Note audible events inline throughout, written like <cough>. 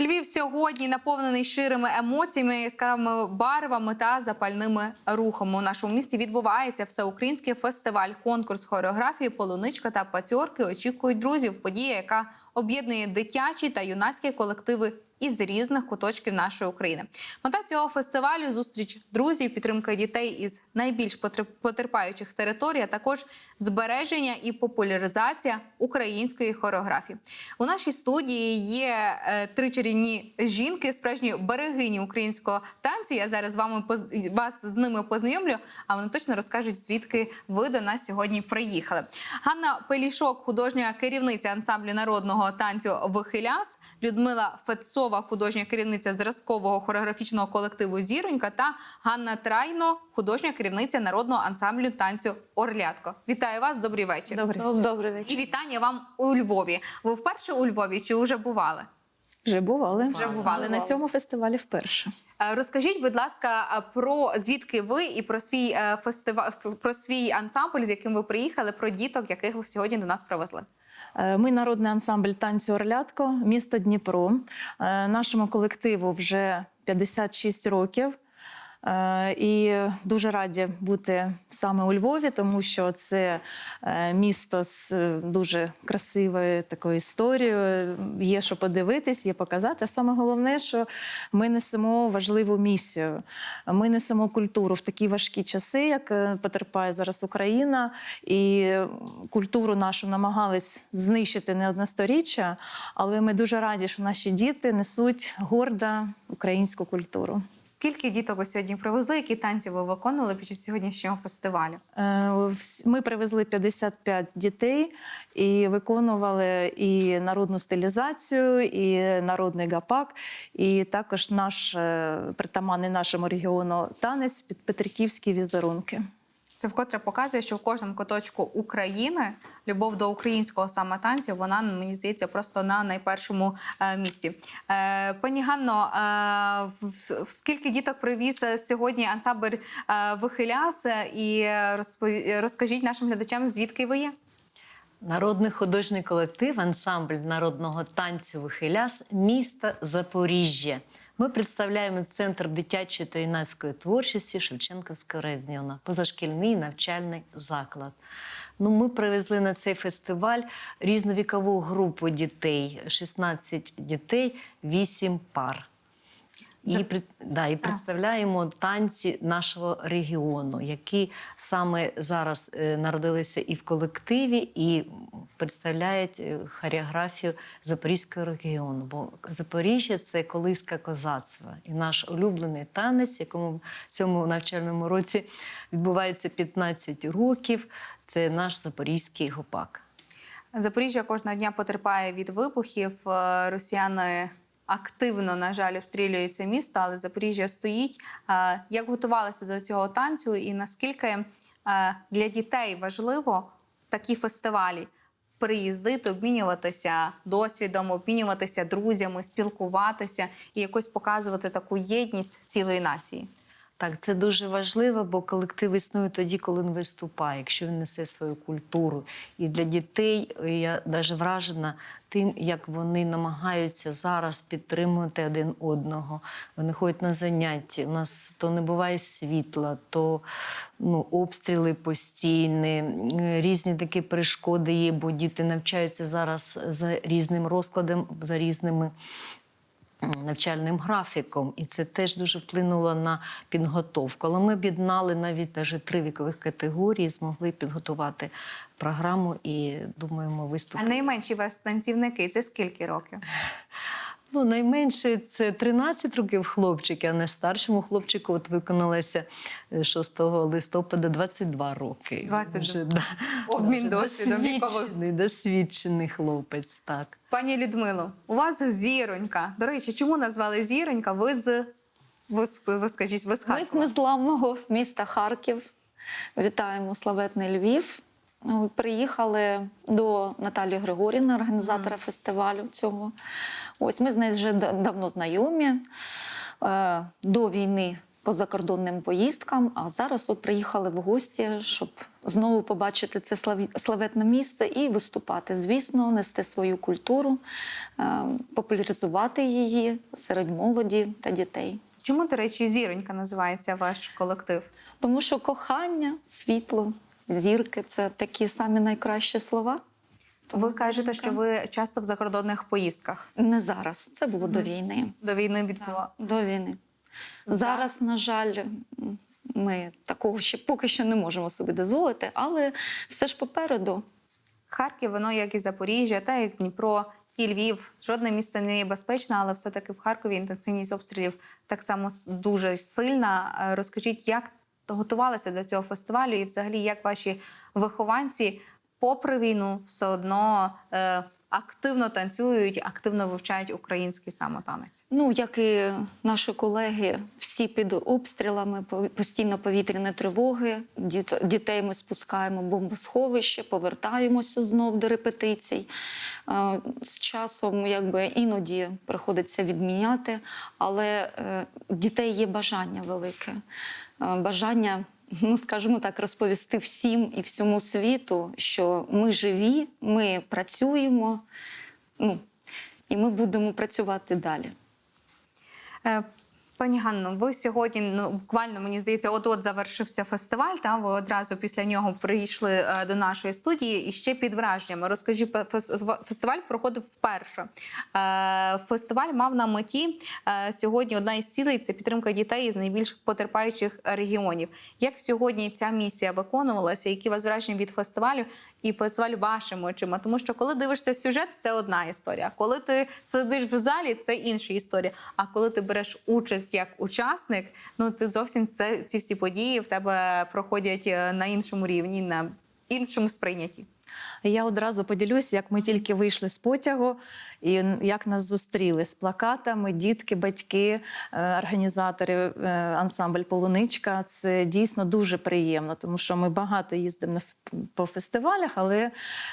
Львів сьогодні наповнений щирими емоціями, яскравими барвами та запальними рухами. У нашому місті відбувається всеукраїнський фестиваль, конкурс хореографії, полуничка та пацьорки очікують друзів. Подія, яка об'єднує дитячі та юнацькі колективи із різних куточків нашої України. Мета цього фестивалю зустріч друзів, підтримка дітей із найбільш потерпаючих територій, а також збереження і популяризація української хореографії. У нашій студії є е, три чарівні жінки, справжні берегині українського танцю. Я зараз з вами вас з ними познайомлю, а вони точно розкажуть, звідки ви до нас сьогодні приїхали. Ганна Пелішок, художня керівниця ансамблю народного танцю Вихиляс, Людмила Фетцова, художня керівниця зразкового хореографічного колективу Зіронька та Ганна Трайно, художня керівниця народного ансамблю танцю Орлятко. Вітаю вас, добрий вечір. Добрий Доб- Добрий вечір. І вітання вам у Львові. Ви вперше у Львові чи вже бували? Вже бували. Вже бували. Але на цьому фестивалі вперше. Е, Розкажіть, будь ласка, е, про звідки ви і про свій фестиваль про свій ансамбль, з яким ви приїхали, про діток, яких ви сьогодні до нас привезли. Е, Ми народний ансамбль танцю Орлятко, місто Дніпро. Е, Нашому колективу вже 56 років. Е, І дуже раді бути саме у Львові, тому що це е, місто з е, дуже красивою такою історією. Є що подивитись, є показати. А саме головне, що ми несемо важливу місію. Ми несемо культуру в такі важкі часи, як потерпає зараз Україна, і культуру нашу намагались знищити не одне сторіччя, але ми дуже раді, що наші діти несуть гордо українську культуру. Скільки діток ви сьогодні привезли? Які танці ви виконували під час сьогоднішнього фестивалю? Е, Ми привезли 55 дітей і виконували і народну стилізацію, і народний гапак, і також наш е, притаманний нашому регіону танець під петриківські візерунки. Це вкотре показує, що в кожному куточку України любов до українського саме танцю, вона мені здається просто на найпершому е, місці. Е, пані Ганно, е, скільки діток привіз сьогодні ансамбль Вихиляс? І розпо- розкажіть нашим глядачам, звідки ви є? Народний художній колектив, ансамбль народного танцю Вихиляс міста Запоріжжя. Ми представляємо центр дитячої та юнацької творчості Шевченківського району, позашкільний навчальний заклад. Ну, ми привезли на цей фестиваль різновікову групу дітей: 16 дітей, 8 пар. І, да, і представляємо танці нашого регіону, які саме зараз е, народилися і в колективі, і представляють е, хореографію Запорізького регіону. Бо Запоріжжя це колиска козацтва. І наш улюблений танець, якому в цьому навчальному році відбувається 15 років, це наш запорізький гопак. Запоріжжя кожного дня потерпає від вибухів. Е, Росіяни активно, на жаль, обстрілюють це місто, але Запоріжжя стоїть. Як готувалися до цього танцю, і наскільки е, для дітей важливо такі фестивалі приїздити, обмінюватися досвідом, обмінюватися друзями, спілкуватися і якось показувати таку єдність цілої нації? Так, це дуже важливо, бо колектив існує тоді, коли він виступає, якщо він несе свою культуру. І для дітей е, я навіть вражена тим, як вони намагаються зараз підтримувати один одного. Вони ходять на заняття. У нас то не буває світла, то ну, обстріли постійні, різні такі перешкоди є, бо діти навчаються зараз за різним розкладом, за різними навчальним графіком, і це теж дуже вплинуло на підготовку. Але ми об'єднали навіть навіть три вікових категорії, змогли підготувати програму і думаємо А найменші вас танцівники це скільки років? Ну, найменше це 13 років хлопчики, а найстаршому хлопчику от виконалося е, 6 листопада 22 роки. 22. Вже, да, <laughs> Обмін досвідом вікових. досвідчений, досвідчений хлопець, так. Пані Людмило, у вас зіронька. До речі, чому назвали зіронька? Ви з ви, ви скажіть, ви з Ми з незламного міста Харків. Вітаємо славетний Львів. Приїхали до Наталі Григорівни, організатора фестивалю цього. Ось ми з нею вже давно знайомі. Е, До війни по закордонним поїздкам. А зараз от приїхали в гості, щоб знову побачити це славетне місце і виступати. Звісно, нести свою культуру, е, популяризувати її серед молоді та дітей. Чому, до речі, зіронька називається ваш колектив? Тому що кохання, світло, зірки це такі самі найкращі слова. Тому Ви кажете, що ви часто в закордонних поїздках не зараз. Це було до війни. до війни відбува... До війни. Зараз? Зараз, на жаль, ми такого ще поки що не можемо собі дозволити, але все ж попереду. Харків, воно як і Запоріжжя, та як Дніпро і Львів. Жодне місто не є безпечне, але все-таки в Харкові інтенсивність обстрілів так само дуже сильна. Е, Розкажіть, як готувалися до цього фестивалю, і взагалі як ваші вихованці, попри війну, все одно е, активно танцюють, активно вивчають український самотанець. Ну, як і наші колеги, всі під обстрілами, постійно повітряні тривоги. Дітей ми спускаємо в бомбосховище, повертаємося знов до репетицій. Е, З часом, якби іноді приходиться відміняти, але е, дітей є бажання велике. Е, Бажання. Ну, скажімо так, розповісти всім і всьому світу, що ми живі, ми працюємо, ну, і ми будемо працювати далі. Пані Ганно, ви сьогодні ну буквально мені здається, от от завершився фестиваль. Та ви одразу після нього прийшли е, до нашої студії і ще під враженнями. Розкажіть, фестиваль проходив вперше. Е, Фестиваль мав на меті е, сьогодні. Одна із цілей це підтримка дітей із найбільш потерпаючих регіонів. Як сьогодні ця місія виконувалася? Які у вас враження від фестивалю і фестиваль вашими очима? Тому що коли дивишся сюжет, це одна історія. Коли ти сидиш в залі, це інша історія. А коли ти береш участь як учасник, ну ти зовсім це ці всі події в тебе проходять е, на іншому рівні, на іншому сприйнятті. Я одразу поділюсь, як ми тільки вийшли з потягу, і як нас зустріли з плакатами, дітки, батьки, е, організатори е, ансамбль Полуничка. Це дійсно дуже приємно, тому що ми багато їздимо по фестивалях, але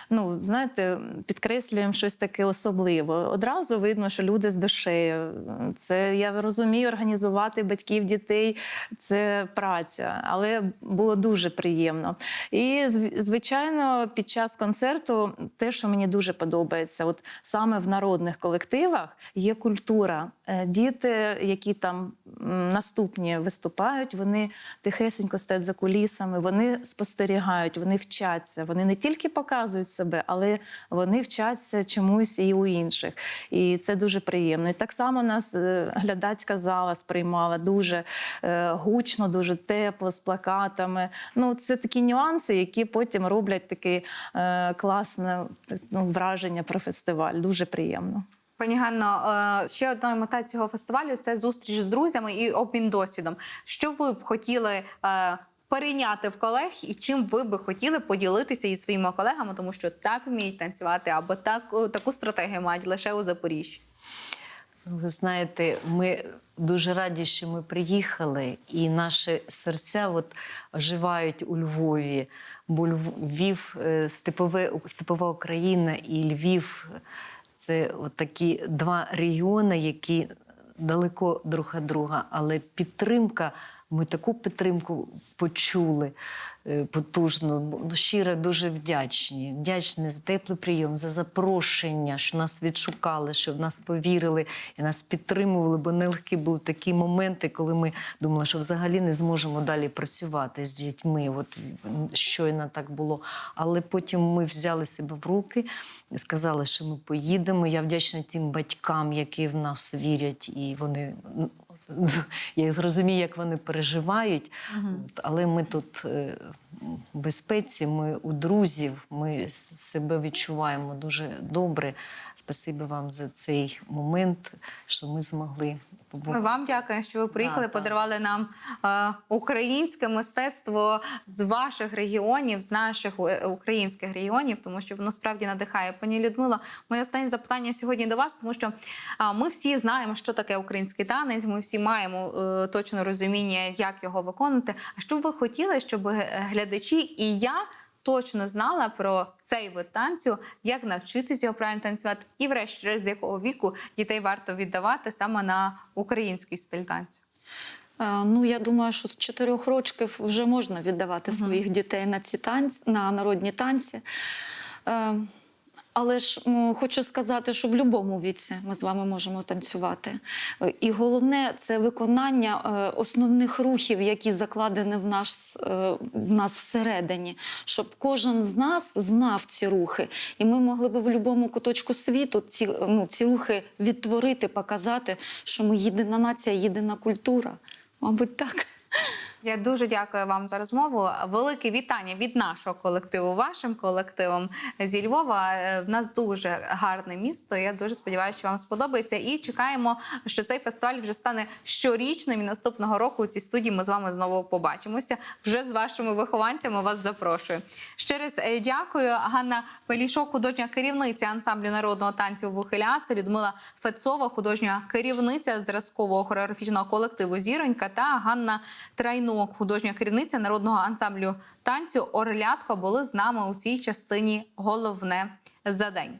ну знаєте, підкреслюємо щось таке особливе. Одразу видно, що люди з душею. Це я розумію, організувати батьків, дітей це праця, але було дуже приємно. І звичайно, під час концерту те, що мені дуже подобається, от саме в народних колективах є культура. Е, Діти, які там наступні виступають, вони тихесенько стоять за кулісами, вони спостерігають, вони вчаться. Вони не тільки показують себе, але вони вчаться чомусь і у інших. І це дуже приємно. І так само нас е, глядацька зала сприймала дуже е, гучно, дуже тепло, з плакатами. Ну, це такі нюанси, які потім роблять таке е, класне ну, враження про фестиваль. Дуже приємно. Пані Ганно, е, ще одна мета цього фестивалю це зустріч з друзями і обмін досвідом. Що ви б хотіли е, перейняти в колег, і чим ви би хотіли поділитися із своїми колегами, тому що так вміють танцювати, або так е, таку стратегію мають лише у Запоріжжі. Ну, Ви знаєте, ми дуже раді, що ми приїхали, і наші серця от оживають у Львові. Бо Львів, степове, степова Україна і Львів це от такі два регіони, які далеко друг від друга, але підтримка. Ми таку підтримку почули е, потужну. Ну, щиро дуже вдячні. Вдячні за теплий прийом, за запрошення, що нас відшукали, що в нас повірили і нас підтримували. Бо нелегкі були такі моменти, коли ми думали, що взагалі не зможемо далі працювати з дітьми. От щойно так було. Але потім ми взяли себе в руки, сказали, що ми поїдемо. Я вдячна тим батькам, які в нас вірять, і вони. Я розумію, як вони переживають, але ми тут е, в безпеці, ми у друзів, ми себе відчуваємо дуже добре. Спасибі вам за цей момент, що ми змогли Ми вам дякуємо, що ви приїхали, Да, подарували нам е, українське мистецтво з ваших регіонів, з наших е, українських регіонів, тому що воно справді надихає. Пані Людмила, моє останнє запитання сьогодні до вас, тому що а, ми всі знаємо, що таке український танець. Ми всі маємо е, точно розуміння, як його виконувати. А що б ви хотіли, щоб е, глядачі і я. Точно знала про цей вид танцю, як навчитися його правильно танцювати, і, врешті-решт, з якого віку дітей варто віддавати саме на український стиль танцю. Е, Ну, я думаю, що з чотирьох років вже можна віддавати своїх дітей на ці танці, на народні танці. Але ж хочу сказати, що в будь-якому віці ми з вами можемо танцювати. Е, І головне це виконання е, основних рухів, які закладені в нас, е, в нас всередині, щоб кожен з нас знав ці рухи, і ми могли б в будь-якому куточку світу ці, ну, ці рухи відтворити, показати, що ми єдина нація, єдина культура. Мабуть, так. Я дуже дякую вам за розмову. Велике вітання від нашого колективу, вашим колективом зі Львова. Е, В нас дуже гарне місто. Я дуже сподіваюся, що вам сподобається. І чекаємо, що цей фестиваль вже стане щорічним. І наступного року у цій студії ми з вами знову побачимося. Вже з вашими вихованцями вас запрошую. Ще раз е, дякую. Ганна Пелішок, художня керівниця ансамблю народного танцю Вухиляса, Людмила Фецова, художня керівниця зразкового хореографічного колективу Зіронька та Ганна Трайнок, художня керівниця народного ансамблю танцю Орлятко були з нами у цій частині головне за день.